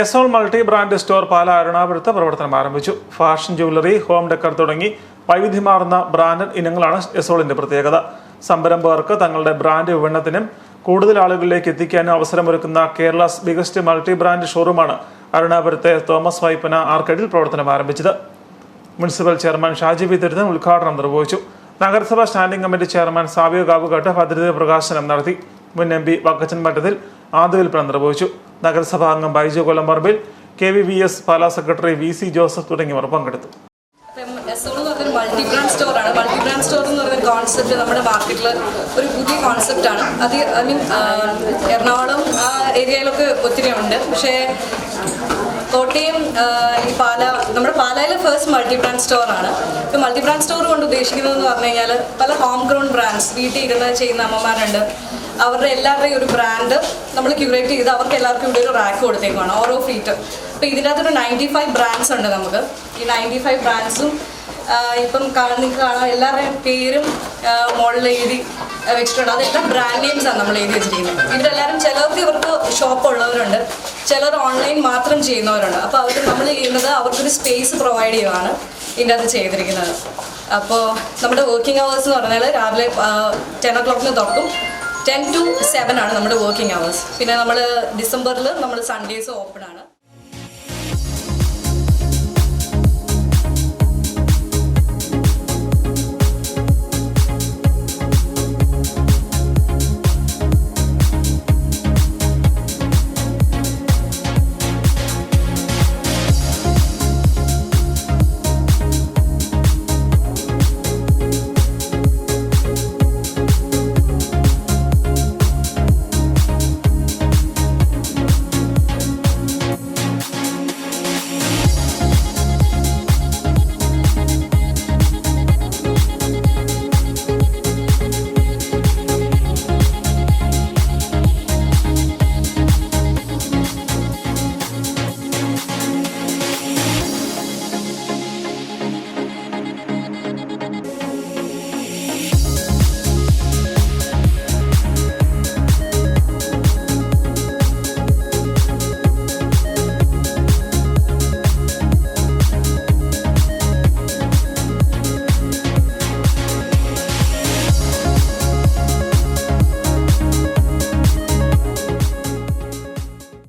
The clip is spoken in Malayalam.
എസോൾ മൾട്ടി ബ്രാൻഡ് സ്റ്റോർ പാല അരുണാപുരത്ത് പ്രവർത്തനം ആരംഭിച്ചു. ഫാഷൻ ജ്വല്ലറി ഹോം ഡെക്കർ തുടങ്ങി വൈവിധ്യമാർന്ന ബ്രാൻഡഡ് ഇനങ്ങളാണ് എസോളിന്റെ പ്രത്യേകത. സംരംഭകർക്ക് തങ്ങളുടെ ബ്രാൻഡ് വിപണനത്തിനും കൂടുതൽ ആളുകളിലേക്ക് എത്തിക്കാനും അവസരമൊരുക്കുന്ന കേരളസ് ബിഗസ്റ്റ് മൾട്ടി ബ്രാൻഡ് ഷോറൂമാണ് അരുണാപുരത്തെ തോമസ് വൈപ്പന ആർക്കേഡിൽ പ്രവർത്തനം ആരംഭിച്ചത്. Municipal chairman Shaji P Thiruthan ഉദ്ഘാടനം നിർവഹിച്ചു. നഗരസഭാ standing committee chairman Savio Kavukattu ഭദ്രത പ്രകാശനം നടത്തി. മുൻ എം പി വക്കച്ചൻ മഠത്തിൽ ആദ്യവിൽപ്പന നിർവഹിച്ചു നഗരസഭാ അംഗം Baiju Kollamparambil K V V S Pala secretary V C Joseph തുടങ്ങിയവർ പങ്കെടുത്തു. മൾട്ടി ബ്രാൻഡ് സ്റ്റോറാണ് മൾട്ടി ബ്രാൻഡ് സ്റ്റോർ എന്ന് പറയുന്ന കോൺസെപ്റ്റ് നമ്മുടെ മാർക്കറ്റിൽ ഒരു പുതിയ കോൺസെപ്റ്റാണ് അത് ഐ മീൻ എറണാകുളം ആ ഏരിയയിലൊക്കെ ഒത്തിരി ഉണ്ട്. പക്ഷേ കോട്ടയം ഈ പാല നമ്മുടെ പാലയിലെ ഫസ്റ്റ് മൾട്ടി ബ്രാൻഡ് സ്റ്റോറാണ് ഇപ്പോൾ മൾട്ടി ബ്രാൻഡ് സ്റ്റോർ കൊണ്ട് ഉദ്ദേശിക്കുന്നതെന്ന് പറഞ്ഞു കഴിഞ്ഞാൽ പല ഹോം ഗ്രൗണ്ട് ബ്രാൻഡ്സ് വീട്ടിൽ ഇരുന്ന് ചെയ്യുന്ന അമ്മമാരുണ്ട്. അവരുടെ എല്ലാവരുടെയും ഒരു ബ്രാൻഡ് നമ്മൾ ക്യൂറേറ്റ് ചെയ്ത് അവർക്ക് എല്ലാവർക്കും ഇവിടെ ഒരു റാക്ക് കൊടുത്തേക്കാണ് ഓരോ ഫീറ്റ് അപ്പോൾ അകത്തൊരു നയന്റി ഫൈവ് ബ്രാൻഡ്സ് ഉണ്ട് നമുക്ക്. ഈ നയന്റി ഫൈവ് ബ്രാൻഡ്സും ഇപ്പം നിങ്ങൾക്ക് കാണാം എല്ലാവരുടെയും പേരും മോളിൽ എഴുതി വെച്ചിട്ടുണ്ട്. അതെല്ലാം ബ്രാൻഡ് നെയിംസ് ആണ് നമ്മൾ എഴുതി വെച്ചിരിക്കുന്നത്. ഇവരെല്ലാവരും ചിലർക്ക് ഇവർക്ക് ഷോപ്പ് ഉള്ളവരുണ്ട്. ചിലർ ഓൺലൈൻ മാത്രം ചെയ്യുന്നവരുണ്ട്. അപ്പോൾ അവർക്ക് നമ്മൾ ചെയ്യുന്നത് അവർക്കൊരു സ്പേസ് പ്രൊവൈഡ് ചെയ്യുവാണ് ഇതിന്റെ അത് ചെയ്തിരിക്കുന്നത്. അപ്പോൾ നമ്മുടെ വർക്കിംഗ് അവേഴ്സ് എന്ന് പറഞ്ഞാൽ രാവിലെ ടെൻ ഒ ക്ലോക്കിന് തുറക്കും. ടെൻ ടു സെവൻ ആണ് നമ്മുടെ വർക്കിംഗ് അവേഴ്സ് പിന്നെ നമ്മൾ ഡിസംബറിൽ നമ്മൾ സൺഡേസ് ഓപ്പൺ ആണ്.